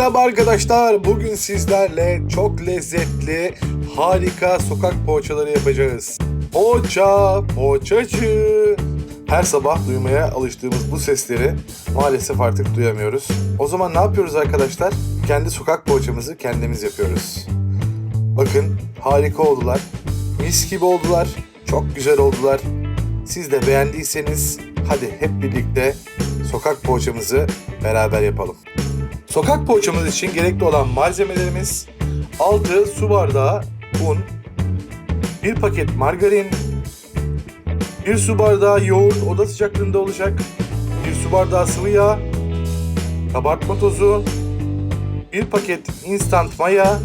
Merhaba arkadaşlar. Bugün sizlerle çok lezzetli, harika sokak poğaçaları yapacağız. Poğaça, poğaçacı. Her sabah duymaya alıştığımız bu sesleri maalesef artık duyamıyoruz. O zaman ne yapıyoruz arkadaşlar? Kendi sokak poğaçamızı kendimiz yapıyoruz. Bakın harika oldular. Mis gibi oldular. Çok güzel oldular. Siz de beğendiyseniz hadi hep birlikte sokak poğaçamızı beraber yapalım. Sokak poğaçamız için gerekli olan malzemelerimiz 6 su bardağı un, 1 paket margarin, 1 su bardağı yoğurt oda sıcaklığında olacak, 1 su bardağı sıvı yağ, kabartma tozu, 1 paket instant maya,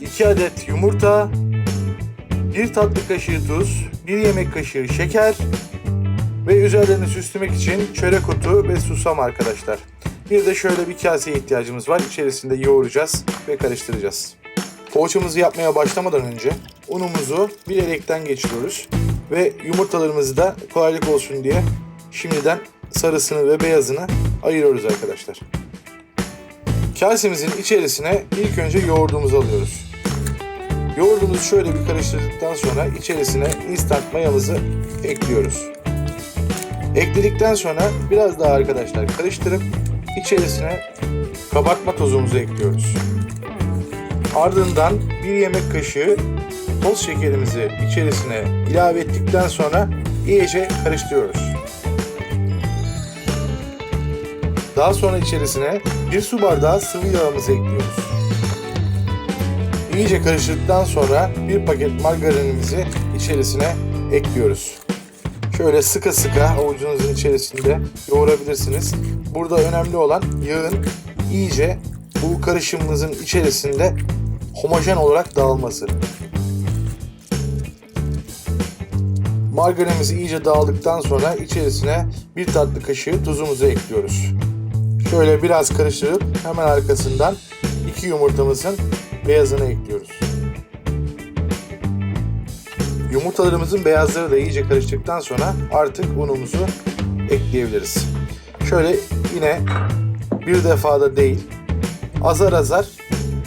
2 adet yumurta, 1 tatlı kaşığı tuz, 1 yemek kaşığı şeker ve üzerlerini süslemek için çörek otu ve susam arkadaşlar. Bir de şöyle bir kaseye ihtiyacımız var. İçerisinde yoğuracağız ve karıştıracağız. Poğaçamızı yapmaya başlamadan önce unumuzu bir elekten geçiriyoruz. Ve yumurtalarımızı da kolaylık olsun diye şimdiden sarısını ve beyazını ayırıyoruz arkadaşlar. Kasemizin içerisine ilk önce yoğurdumuzu alıyoruz. Yoğurdumuzu şöyle bir karıştırdıktan sonra içerisine instant mayamızı ekliyoruz. Ekledikten sonra biraz daha arkadaşlar karıştırıp içerisine kabartma tozumuzu ekliyoruz. Ardından bir yemek kaşığı toz şekerimizi içerisine ilave ettikten sonra iyice karıştırıyoruz. Daha sonra içerisine bir su bardağı sıvı yağımızı ekliyoruz. İyice karıştırdıktan sonra bir paket margarinimizi içerisine ekliyoruz. Şöyle sıkı sıkı avucunuzun içerisinde yoğurabilirsiniz. Burada önemli olan yağın iyice bu karışımımızın içerisinde homojen olarak dağılması. Margarinimiz iyice dağıldıktan sonra içerisine bir tatlı kaşığı tuzumuzu ekliyoruz. Şöyle biraz karıştırıp hemen arkasından iki yumurtamızın beyazını ekliyoruz. Yumurtalarımızın beyazları da iyice karıştıktan sonra artık unumuzu ekleyebiliriz. Şöyle yine bir defada değil, azar azar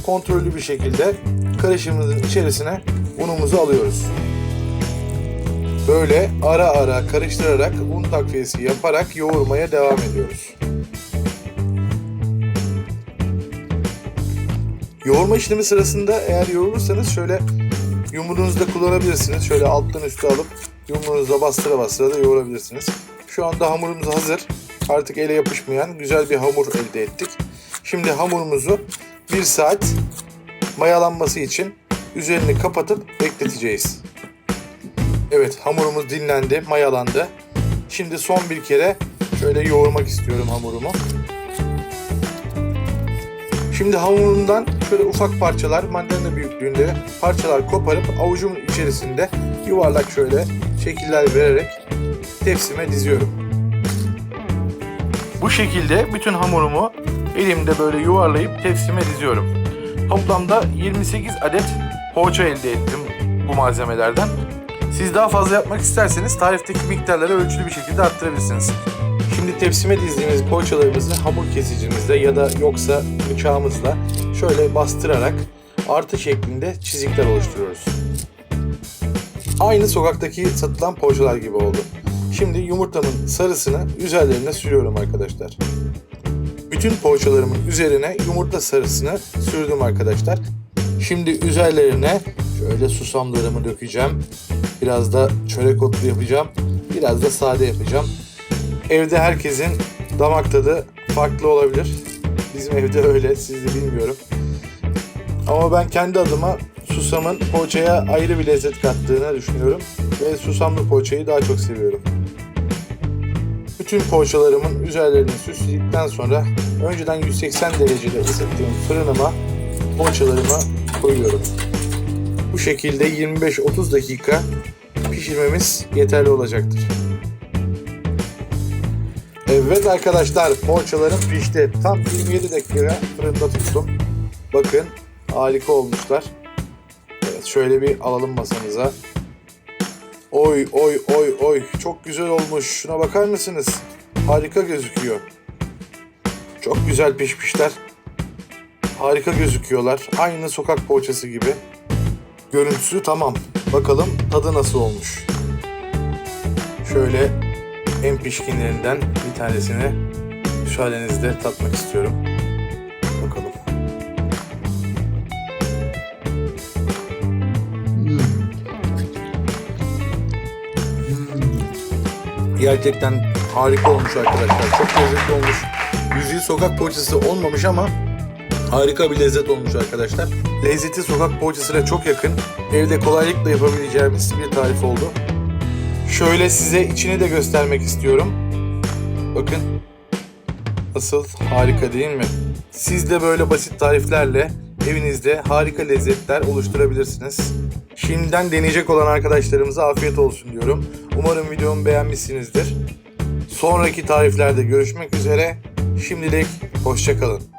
kontrollü bir şekilde karışımımızın içerisine unumuzu alıyoruz. Böyle ara ara karıştırarak un takviyesi yaparak yoğurmaya devam ediyoruz. Yoğurma işlemi sırasında eğer yoğurursanız şöyle yumruğunuzu da kullanabilirsiniz. Şöyle alttan üstte alıp yumruğunuzla bastıra bastıra da yoğurabilirsiniz. Şu anda hamurumuz hazır. Artık ele yapışmayan güzel bir hamur elde ettik. Şimdi hamurumuzu bir saat mayalanması için üzerini kapatıp bekleteceğiz. Evet hamurumuz dinlendi, mayalandı. Şimdi son bir kere şöyle yoğurmak istiyorum hamurumu. Şimdi hamurundan şöyle ufak parçalar, mandalina büyüklüğünde parçalar koparıp avucumun içerisinde yuvarlak şöyle şekiller vererek tepsime diziyorum. Bu şekilde bütün hamurumu elimde böyle yuvarlayıp tepsime diziyorum. Toplamda 28 adet poğaça elde ettim bu malzemelerden. Siz daha fazla yapmak isterseniz tarifteki miktarları ölçülü bir şekilde arttırabilirsiniz. Şimdi tepsime dizdiğimiz poğaçalarımızı hamur kesicimizle ya da yoksa bıçağımızla şöyle bastırarak artı şeklinde çizikler oluşturuyoruz. Aynı sokaktaki satılan poğaçalar gibi oldu. Şimdi yumurtamın sarısını üzerlerine sürüyorum arkadaşlar. Bütün poğaçalarımın üzerine yumurta sarısını sürdüm arkadaşlar. Şimdi üzerlerine şöyle susamlarımı dökeceğim. Biraz da çörek otlu yapacağım. Biraz da sade yapacağım. Evde herkesin damak tadı farklı olabilir. Bizim evde öyle, sizde bilmiyorum. Ama ben kendi adıma susamın poğaçaya ayrı bir lezzet kattığını düşünüyorum. Ve susamlı poğaçayı daha çok seviyorum. Bütün poğaçalarımın üzerlerini süsledikten sonra önceden 180 derecede ısıttığım fırınıma poğaçalarımı koyuyorum. Bu şekilde 25-30 dakika pişirmemiz yeterli olacaktır. Evet arkadaşlar poğaçalarım pişti. Tam 27 dakika fırında tuttum. Bakın harika olmuşlar. Evet şöyle bir alalım masamıza. Oy oy oy oy çok güzel olmuş. Şuna bakar mısınız? Harika gözüküyor. Çok güzel pişmişler. Harika gözüküyorlar. Aynı sokak poğaçası gibi. Görüntüsü tamam. Bakalım tadı nasıl olmuş. Şöyle en pişkinlerinden bir tanesini müsaadenizle tatmak istiyorum. Bakalım. Gerçekten harika olmuş arkadaşlar. Çok lezzetli olmuş. Yüzüğü sokak poğaçası olmamış ama harika bir lezzet olmuş arkadaşlar. Lezzeti sokak poğaçasıyla çok yakın. Evde kolaylıkla yapabileceğimiz bir tarif oldu. Şöyle size içini de göstermek istiyorum. Bakın. Nasıl harika değil mi? Siz de böyle basit tariflerle evinizde harika lezzetler oluşturabilirsiniz. Şimdiden deneyecek olan arkadaşlarımıza afiyet olsun diyorum. Umarım videomu beğenmişsinizdir. Sonraki tariflerde görüşmek üzere. Şimdilik hoşçakalın.